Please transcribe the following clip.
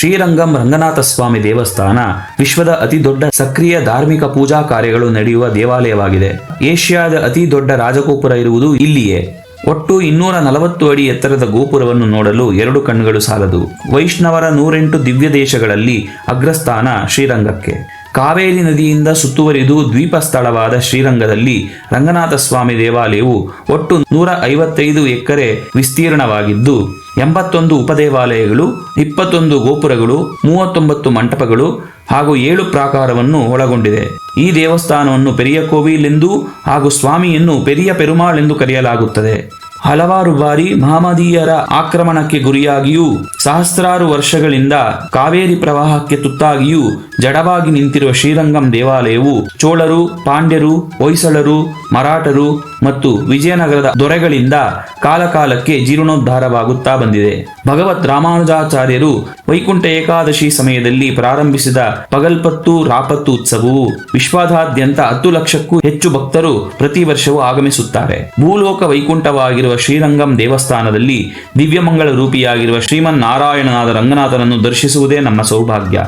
ಶ್ರೀರಂಗಂ ರಂಗನಾಥ ಸ್ವಾಮಿ ದೇವಸ್ಥಾನ ವಿಶ್ವದ ಅತಿ ದೊಡ್ಡ ಸಕ್ರಿಯ ಧಾರ್ಮಿಕ ಪೂಜಾ ಕಾರ್ಯಗಳು ನಡೆಯುವ ದೇವಾಲಯವಾಗಿದೆ. ಏಷ್ಯಾದ ಅತಿ ದೊಡ್ಡ ರಾಜಗೋಪುರ ಇರುವುದು ಇಲ್ಲಿಯೇ. ಒಟ್ಟು ಇನ್ನೂರ ನಲವತ್ತು ಅಡಿ ಎತ್ತರದ ಗೋಪುರವನ್ನು ನೋಡಲು ಎರಡು ಕಣ್ಣುಗಳು ಸಾಲದು. ವೈಷ್ಣವರ ನೂರೆಂಟು ದಿವ್ಯ ದೇಶಗಳಲ್ಲಿ ಅಗ್ರಸ್ಥಾನ ಶ್ರೀರಂಗಕ್ಕೆ. ಕಾವೇರಿ ನದಿಯಿಂದ ಸುತ್ತುವರಿದು ದ್ವೀಪ ಸ್ಥಳವಾದ ಶ್ರೀರಂಗದಲ್ಲಿ ರಂಗನಾಥ ಸ್ವಾಮಿ ದೇವಾಲಯವು ಒಟ್ಟು ನೂರ ಐವತ್ತೈದು ಎಕರೆ ವಿಸ್ತೀರ್ಣವಾಗಿದ್ದು, ಎಂಬತ್ತೊಂದು ಉಪದೇವಾಲಯಗಳು, ಇಪ್ಪತ್ತೊಂದು ಗೋಪುರಗಳು, ಮೂವತ್ತೊಂಬತ್ತು ಮಂಟಪಗಳು ಹಾಗೂ ಏಳು ಪ್ರಾಕಾರವನ್ನು ಒಳಗೊಂಡಿದೆ. ಈ ದೇವಸ್ಥಾನವನ್ನು ಪೆರಿಯ ಕೋವಿಲ್ ಹಾಗೂ ಸ್ವಾಮಿಯನ್ನು ಪೆರಿಯ ಪೆರುಮಾಳ್ ಎಂದು ಕರೆಯಲಾಗುತ್ತದೆ. ಹಲವಾರು ಬಾರಿ ಮಹಮದೀಯರ ಆಕ್ರಮಣಕ್ಕೆ ಗುರಿಯಾಗಿಯೂ, ಸಹಸ್ರಾರು ವರ್ಷಗಳಿಂದ ಕಾವೇರಿ ಪ್ರವಾಹಕ್ಕೆ ತುತ್ತಾಗಿಯೂ ಜಡವಾಗಿ ನಿಂತಿರುವ ಶ್ರೀರಂಗಂ ದೇವಾಲಯವು ಚೋಳರು, ಪಾಂಡ್ಯರು, ಹೊಯ್ಸಳರು, ಮರಾಠರು ಮತ್ತು ವಿಜಯನಗರದ ದೊರೆಗಳಿಂದ ಕಾಲಕಾಲಕ್ಕೆ ಜೀರ್ಣೋದ್ಧಾರವಾಗುತ್ತಾ ಬಂದಿದೆ. ಭಗವತ್ ರಾಮಾನುಜಾಚಾರ್ಯರು ವೈಕುಂಠ ಏಕಾದಶಿ ಸಮಯದಲ್ಲಿ ಪ್ರಾರಂಭಿಸಿದ ಪಗಲ್ಪತ್ತು ರಾಪತ್ತು ಉತ್ಸವವು ವಿಶ್ವದಾದ್ಯಂತ ಹತ್ತು ಲಕ್ಷಕ್ಕೂ ಹೆಚ್ಚು ಭಕ್ತರು ಪ್ರತಿ ವರ್ಷವೂ ಆಗಮಿಸುತ್ತಾರೆ. ಭೂಲೋಕ ವೈಕುಂಠವಾಗಿರುವ ಶ್ರೀರಂಗಂ ದೇವಸ್ಥಾನದಲ್ಲಿ ದಿವ್ಯಮಂಗಳ ರೂಪಿಯಾಗಿರುವ ಶ್ರೀಮನ್ ನಾರಾಯಣನಾದ ರಂಗನಾಥನನ್ನು ದರ್ಶಿಸುವುದೇ ನಮ್ಮ ಸೌಭಾಗ್ಯ.